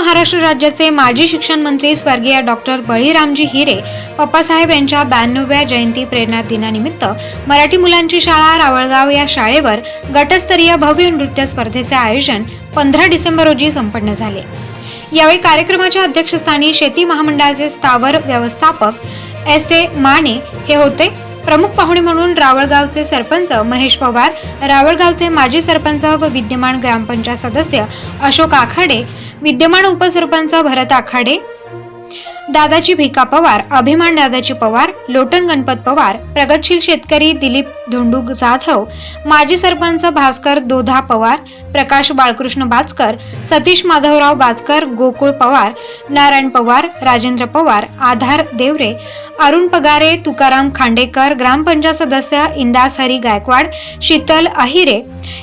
महाराष्ट्र राज्याचे माजी शिक्षण मंत्री स्वर्गीय डॉक्टर बळीरामजी हिरे पप्पासाहेब यांच्या ब्याण्णव्या जयंती प्रेरणा दिनानिमित्त मराठी मुलांची शाळा रावळगाव या शाळेवर गटस्तरीय भव्य नृत्य स्पर्धेचे आयोजन पंधरा डिसेंबर रोजी संपन्न झाले. यावेळी कार्यक्रमाच्या अध्यक्षस्थानी शेती महामंडळाचे स्थावर व्यवस्थापक एस ए माने हे होते. प्रमुख पाहुणे म्हणून रावळगावचे सरपंच महेश पवार रावळगावचे माजी सरपंच व विद्यमान ग्रामपंचायत सदस्य अशोक आखाडे विद्यमान उपसरपंच भरत आखाडे दादाची भिका पवार अभिमान दादाची पवार लोटन गणपत पवार प्रगतशील शेतकरी दिलीप धोंडू जाधव माजी सरपंच भास्कर दोधा पवार प्रकाश बाळकृष्ण बाचकर सतीश माधवराव बाचकर गोकुळ पवार नारायण पवार राजेंद्र पवार आधार देवरे अरुण पगारे तुकाराम खांडेकर ग्रामपंचायत सदस्य इंदास हरी गायकवाड शीतल अहिरे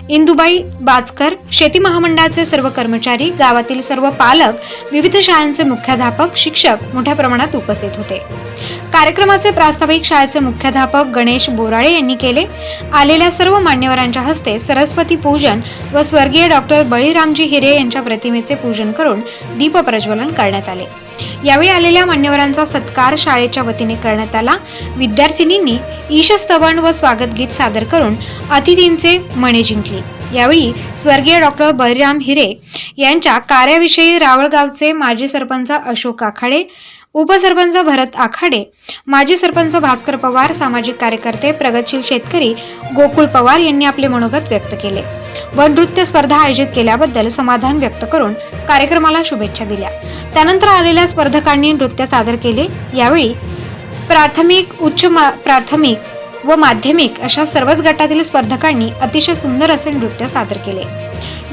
इंदुबाई बाचकर शेती महामंडळाचे सर्व कर्मचारी गावातील सर्व पालक विविध शाळांचे मुख्याध्यापक शिक्षक मोठ्या प्रमाणात उपस्थित होते. कार्यक्रमाचे प्रास्ताविक शाळेचे मुख्याध्यापक गणेश बोराळे यांनी केले आलेल्या सर्व मान्यवरांच्या हस्ते सरस्वती पूजन व स्वर्गीय डॉक्टर बळीरामजी हिरे यांच्या प्रतिमेचे पूजन करून दीप प्रज्वलन करण्यात आले. यावेळी आलेल्या मान्यवरांचा सत्कार शाळेच्या वतीने करण्यात आला. विद्यार्थिनींनी ईशस्तवन व स्वागत गीत सादर करून अतिथींचे मणे जिंकली. यावेळी स्वर्गीय डॉक्टर बळीराम हिरे यांच्या कार्याविषयी रावळगावचे माजी सरपंच अशोक आखाडे उपसरपंच भरत आखाडे माजी सरपंच भास्कर पवार सामाजिक कार्यकर्ते प्रगतशील शेतकरी गोकुळ पवार यांनी आपले मनोगत व्यक्त केले. व नृत्य स्पर्धा आयोजित केल्याबद्दल समाधान व्यक्त करून कार्यक्रमाला शुभेच्छा दिल्या. त्यानंतर आलेल्या स्पर्धकांनी नृत्य सादर केले. यावेळी प्राथमिक उच्च मा- प्राथमिक व माध्यमिक अशा सर्वच गटातील स्पर्धकांनी अतिशय सुंदर असे नृत्य सादर केले.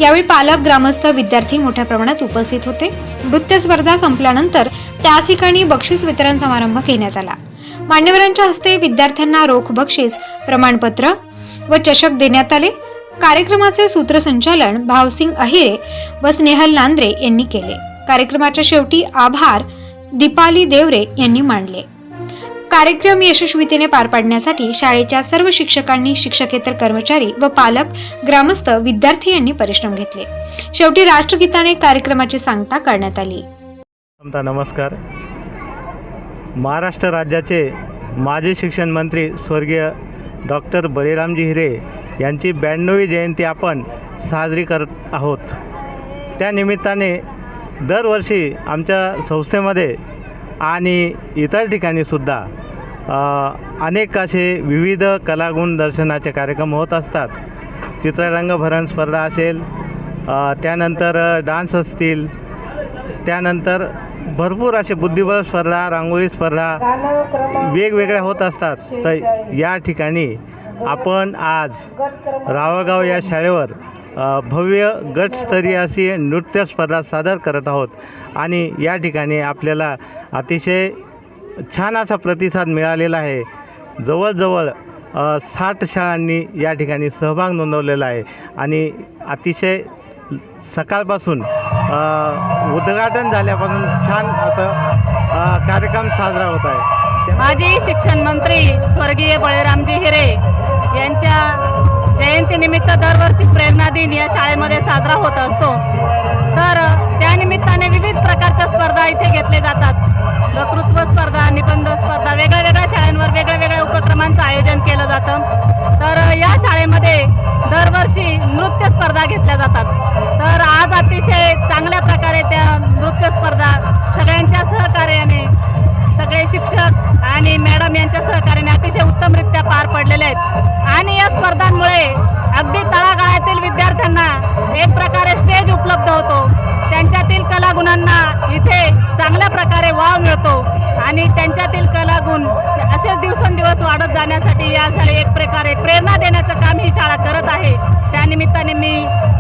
यावेळी पालक ग्रामस्थ विद्यार्थी मोठ्या प्रमाणात उपस्थित होते. नृत्य स्पर्धा संपल्यानंतर त्याच ठिकाणी बक्षीस वितरण समारंभ घेण्यात आला. मान्यवरांच्या हस्ते विद्यार्थ्यांना रोख बक्षीस प्रमाणपत्र व चषक देण्यात आले. कार्यक्रमाचे सूत्रसंचालन भावसिंग अहिरे व स्नेहल नांद्रे यांनी केले. कार्यक्रमाच्या शेवटी आभार दीपाली देवरे यांनी मांडले कार्यक्रम यशस्वीतेने पार पाडण्यासाठी शाळेच्या सर्व शिक्षकांनी शिक्षकेतर कर्मचारी व पालक ग्रामस्थ विद्यार्थी यांनी परिश्रम घेतले. शेवटी राष्ट्रगीताने कार्यक्रमाची सांगता करण्यात आली. नमस्कार. महाराष्ट्र राज्याचे माजी शिक्षण मंत्री स्वर्गीय डॉक्टर बळीरामजी हिरे यांची ब्याण्णवी जयंती आपण साजरी करत आहोत. त्या निमित्ताने दरवर्षी आमच्या संस्थेमध्ये आणि इतर ठिकाणीसुद्धा अनेक असे विविध कलागुण दर्शनाचे कार्यक्रम होत असतात. चित्ररंगभरण स्पर्धा असेल त्यानंतर डान्स असतील त्यानंतर भरपूर असे बुद्धिबळ स्पर्धा रांगोळी स्पर्धा वेगवेगळ्या होत असतात. तर या ठिकाणी आपण आज रावळगाव या शाळेवर भव्य गटस्तरीय अशी नृत्य स्पर्धा सादर करत आहोत. आणि या ठिकाणी आपल्याला अतिशय छान असा प्रतिसाद मिळालेला आहे. जवळजवळ साठ शाळांनी या ठिकाणी सहभाग नोंदवलेला आहे. आणि अतिशय सकाळपासून उद्घाटन झाल्यापासून छान असं कार्यक्रम साजरा होत आहे. माजी शिक्षण मंत्री स्वर्गीय बळीरामजी हिरे यांच्या जयंतीनिमित्त दरवर्षी प्रेरणा दिन या शाळेमध्ये साजरा होत असतो. तर त्यानिमित्ताने विविध प्रकारच्या स्पर्धा इथे घेतले जातात. वक्तृत्व स्पर्धा निबंध स्पर्धा वेगळ्या वेगळ्या शाळांवर वेगळ्या वेगळ्या उपक्रमांचं आयोजन केलं जातं. तर या शाळेमध्ये दरवर्षी नृत्य स्पर्धा घेतल्या जातात. तर आज अतिशय चांगल्या प्रकारे त्या नृत्य स्पर्धा सगळ्यांच्या सहकार्याने सगळे शिक्षक आणि मॅडम यांच्या सहकार्याने अतिशय उत्तमरित्या पार पडलेले आहेत. आणि या स्पर्धांमुळे अगदी तळागाळातील विद्यार्थ्यांना एक प्रकारे स्टेज उपलब्ध होतो. त्यांच्यातील कलागुणांना इथे चांगल्या प्रकारे वाव मिळतो. आणि त्यांच्यातील कलागुण असेच दिवसेंदिवस वाढत जाण्यासाठी या शाळे एक प्रकारे प्रेरणा देण्याचं काम ही शाळा करत आहे. त्यानिमित्ताने मी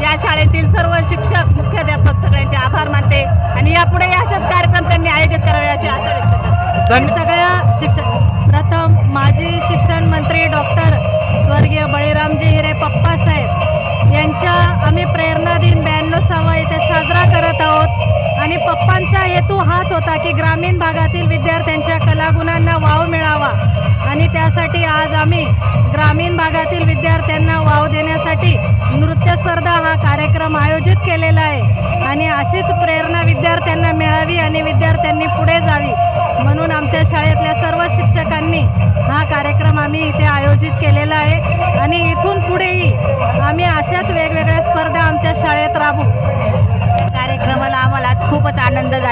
या शाळेतील सर्व शिक्षक मुख्याध्यापक सगळ्यांचे आभार मानते आणि यापुढे असेच कार्यक्रम त्यांनी आयोजित करावे अशी आशा व्यक्त करते. सगळ्या शिक्षण प्रथम माजी शिक्षण मंत्री डॉक्टर स्वर्गीय बळीरामजी हिरे पप्पासाहेब यांच्या आम्ही प्रेरणा दिन ब्याण्णवसावा इथे साजरा करत आणि पप्पांचा हेतू हाच होता की ग्रामीण भागातील विद्यार्थ्यांच्या कलागुणांना वाव मिळावा. आणि त्यासाठी आज आम्ही ग्रामीण भागातील विद्यार्थ्यांना वाव देण्यासाठी नृत्य स्पर्धा हा कार्यक्रम आयोजित केलेला आहे. आणि अशीच प्रेरणा विद्यार्थ्यांना मिळावी आणि विद्यार्थ्यांनी पुढे जावी म्हणून आमच्या शाळेतल्या सर्व शिक्षकांनी हा कार्यक्रम आम्ही इथे आयोजित केलेला आहे. आणि इथून पुढेही आम्ही अशाच वेगवेगळ्या स्पर्धा आमच्या शाळेत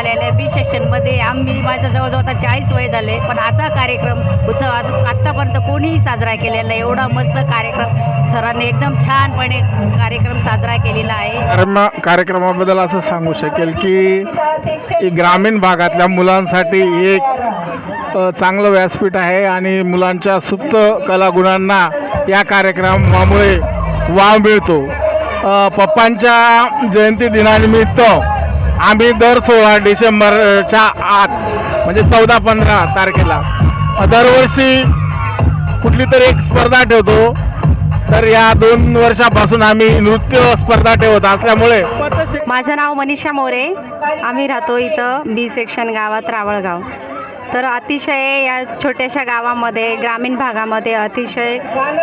आनंद आहे. बी सेक्शनमध्ये आम्ही माझं जवळजवळ आता चाळीस वय झाले पण असा कार्यक्रम उत्सव अजून आत्तापर्यंत कोणीही साजरा केलेला नाही. एवढा मस्त कार्यक्रम सरांनी एकदम छानपणे कार्यक्रम साजरा केलेला आहे. कार्यक्रमाबद्दल असं सांगू शकेल की ग्रामीण भागातल्या मुलांसाठी एक चांगलं व्यासपीठ आहे आणि मुलांच्या सुप्त कलागुणांना या कार्यक्रमामुळे वाव मिळतो. पप्पांच्या जयंती दिनानिमित्त आम्ही दर सोळा डिसेंबरच्या आत म्हणजे चौदा पंधरा तारखेला दरवर्षी कुठली तरी एक स्पर्धा ठेवतो. तर या दोन वर्षापासून आम्ही नृत्य स्पर्धा ठेवत असल्यामुळे माझं नाव मनीषा मोरे. आम्ही राहतो इथं बी सेक्शन गावात रावळगाव. तर अतिशय या छोट्याशा गावामध्ये ग्रामीण भागामध्ये अतिशय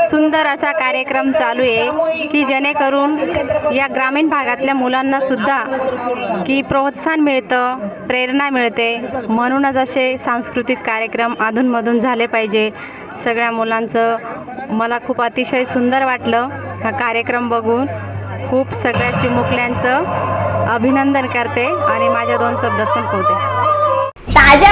सुंदर असा कार्यक्रम चालू आहे की जेणेकरून या ग्रामीण भागातल्या मुलांना सुद्धा की प्रोत्साहन मिळतं प्रेरणा मिळते. म्हणूनच असे सांस्कृतिक कार्यक्रम अधूनमधून झाले पाहिजे. सगळ्या मुलांचं मला खूप अतिशय सुंदर वाटलं हा कार्यक्रम बघून. खूप सगळ्या चिमुकल्यांचं अभिनंदन करते आणि माझ्या दोन शब्द संपवते. ताज्या